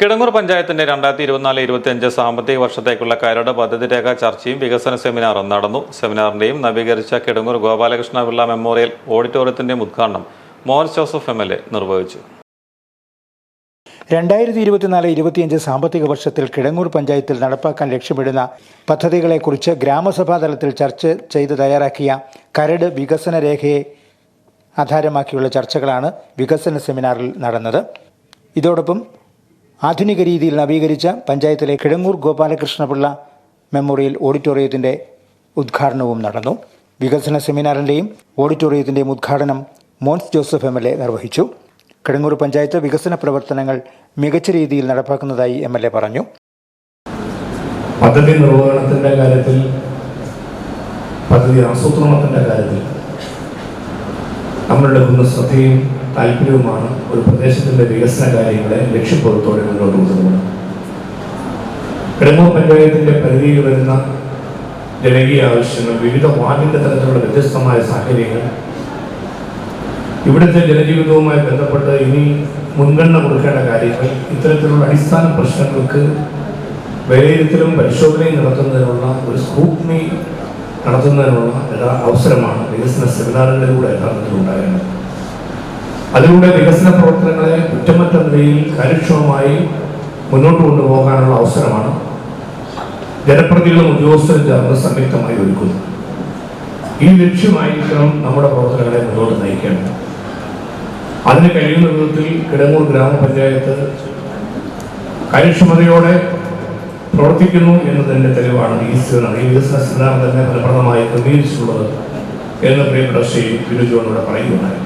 കിടങ്ങൂർ പഞ്ചായത്തിന്റെ രണ്ടായിരത്തി ഇരുപത്തിനാല് ഇരുപത്തിയഞ്ച് സാമ്പത്തിക വർഷത്തേക്കുള്ള കരട് പദ്ധതി രേഖ ചർച്ചയും വികസന സെമിനാറും നടന്നു. സെമിനാറിന്റെയും നവീകരിച്ച കിടങ്ങൂർ ഗോപാലകൃഷ്ണ പിള്ള മെമ്മോറിയൽ ഓഡിറ്റോറിയത്തിന്റെയും ഉദ്ഘാടനം Mohan Joseph M L A നിർവഹിച്ചു. രണ്ടായിരത്തി ഇരുപത്തിനാല് ഇരുപത്തിയഞ്ച് സാമ്പത്തിക വർഷത്തിൽ കിടങ്ങൂർ പഞ്ചായത്തിൽ നടപ്പാക്കാൻ ലക്ഷ്യമിടുന്ന പദ്ധതികളെക്കുറിച്ച് ഗ്രാമസഭാതലത്തിൽ ചർച്ച ചെയ്ത് തയ്യാറാക്കിയ കരട് വികസന രേഖയെ ആധാരമാക്കിയുള്ള ചർച്ചകളാണ് വികസന സെമിനാറിൽ നടന്നത്. ഇതോടൊപ്പം ആധുനിക രീതിയിൽ നവീകരിച്ച പഞ്ചായത്തിലെ കിടങ്ങൂർ ഗോപാലകൃഷ്ണപിള്ള മെമ്മോറിയൽ ഓഡിറ്റോറിയത്തിന്റെ ഉദ്ഘാടനവും നടന്നു. വികസന സെമിനാറിന്റെയും ഓഡിറ്റോറിയത്തിന്റെയും ഉദ്ഘാടനം Mons Joseph M L A നിർവഹിച്ചു. കിടങ്ങൂർ പഞ്ചായത്ത് വികസന പ്രവർത്തനങ്ങൾ മികച്ച രീതിയിൽ നടപ്പാക്കുന്നതായി എം എൽ എ പറഞ്ഞു. പദ്ധതി നിർവഹണത്തിന്റെ കാര്യത്തിൽ പദ്ധതി ആസൂത്രണത്തിന്റെ കാര്യത്തിൽ നമ്മളെടുക്കുന്ന ശ്രദ്ധയും താല്പര്യവുമാണ് ഒരു പ്രദേശത്തിന്റെ വികസന കാര്യങ്ങളെ ലക്ഷ്യബോധത്തോടെ മുന്നോട്ട് കൊണ്ടുപോകുന്നത് കിടങ്ങൂർ പഞ്ചായത്തിന്റെ പരിധിയിൽ വരുന്ന ജനകീയ ആവശ്യങ്ങൾ വിവിധ വാർഡിന്റെ തരത്തിലുള്ള വ്യത്യസ്തമായ സാഹചര്യങ്ങൾ ഇവിടുത്തെ ജനജീവിതവുമായി ബന്ധപ്പെട്ട് ഇനി മുൻഗണന കൊടുക്കേണ്ട കാര്യങ്ങൾ ഇത്തരത്തിലുള്ള അടിസ്ഥാന പ്രശ്നങ്ങൾക്ക് വിലയിരുത്തലും പരിശോധനയും നടത്തുന്നതിനുള്ള ഒരു സ്ക്രൂട്ടനി നടത്തുന്നതിനുള്ള അവസരമാണ് വികസന സെമിനാറുകളിലൂടെ യഥാർത്ഥത്തിൽ ഉണ്ടാകേണ്ടത്. അതിലൂടെ വികസന പ്രവർത്തനങ്ങളെ കുറ്റമറ്റ നിലയിൽ കാര്യക്ഷമമായി മുന്നോട്ട് കൊണ്ടുപോകാനുള്ള അവസരമാണ് ജനപ്രതികളും ഉദ്യോഗസ്ഥരും ചേർന്ന് സംയുക്തമായി ഒരുക്കുന്നത്. ഈ ലക്ഷ്യമായിരിക്കണം നമ്മുടെ പ്രവർത്തനങ്ങളെ മുന്നോട്ട് നയിക്കേണ്ടത്. അതിന് കഴിയുന്ന വിധത്തിൽ കിടങ്ങൂർ ഗ്രാമപഞ്ചായത്ത് കാര്യക്ഷമതയോടെ പ്രവർത്തിക്കുന്നു എന്നതിന്റെ തെളിവാണ് ഈ സെമിനാർ ഈ വികസന സെമിനാർ തന്നെ ഫലപ്രദമായി ക്രമീകരിച്ചിട്ടുള്ളത് എന്ന് പ്രിയപ്പെട്ട ശ്രീ ബിനുജോനോട് പറയുകയുണ്ടായി.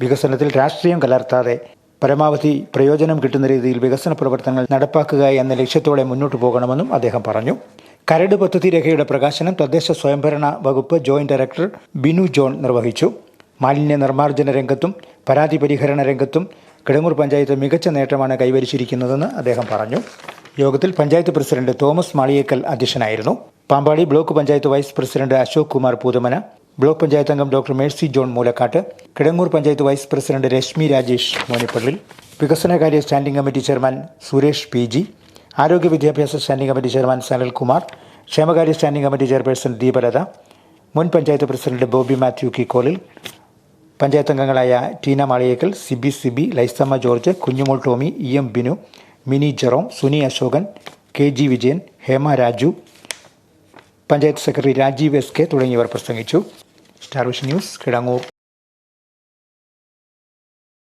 വികസനത്തിൽ രാഷ്ട്രീയം കലർത്താതെ പരമാവധി പ്രയോജനം കിട്ടുന്ന രീതിയിൽ വികസന പ്രവർത്തനങ്ങൾ നടപ്പാക്കുക എന്ന ലക്ഷ്യത്തോടെ മുന്നോട്ടു പോകണമെന്നും അദ്ദേഹം പറഞ്ഞു. കരട് പദ്ധതി രേഖയുടെ പ്രകാശനം തദ്ദേശ സ്വയംഭരണ വകുപ്പ് ജോയിന്റ് ഡയറക്ടർ ബിനു ജോൺ നിർവഹിച്ചു. മാലിന്യ നിർമ്മാർജന രംഗത്തും പരാതി പരിഹരണ രംഗത്തും കിടങ്ങൂർ പഞ്ചായത്ത് മികച്ച നേട്ടമാണ് കൈവരിച്ചിരിക്കുന്നതെന്ന് അദ്ദേഹം പറഞ്ഞു. യോഗത്തിൽ പഞ്ചായത്ത് പ്രസിഡന്റ് തോമസ് മാളിയേക്കൽ അധ്യക്ഷനായിരുന്നു. Pampady block panchayat vice president Ashok Kumar Poothamana block panchayat അംഗം doctor Mercy John Moolakkattu Kidangoor panchayat vice president Reshmi Rajesh Monippallil വികസനകാര്യ standing committee chairman Suresh P G ആരോഗ്യ വിദ്യാഭ്യാസ സ്റ്റാൻഡിംഗ് കമ്മിറ്റി ചെയർമാൻ സനൽകുമാർ ക്ഷേമകാര്യ standing committee chairperson Deepalatha മുൻ panchayat president Bobby Mathew Kikkolil panchayat അംഗങ്ങളായ Tina Maliyekkal Siby Siby Lyzamma George Kunjumol Tomy E M Binu Mini Jerome Suni Ashokan K G Vijayan Hema Raju panchayat secretary Rajeev S K തുടങ്ങിയവർ പ്രസംഗിച്ചു. Star vision news Kidangoor.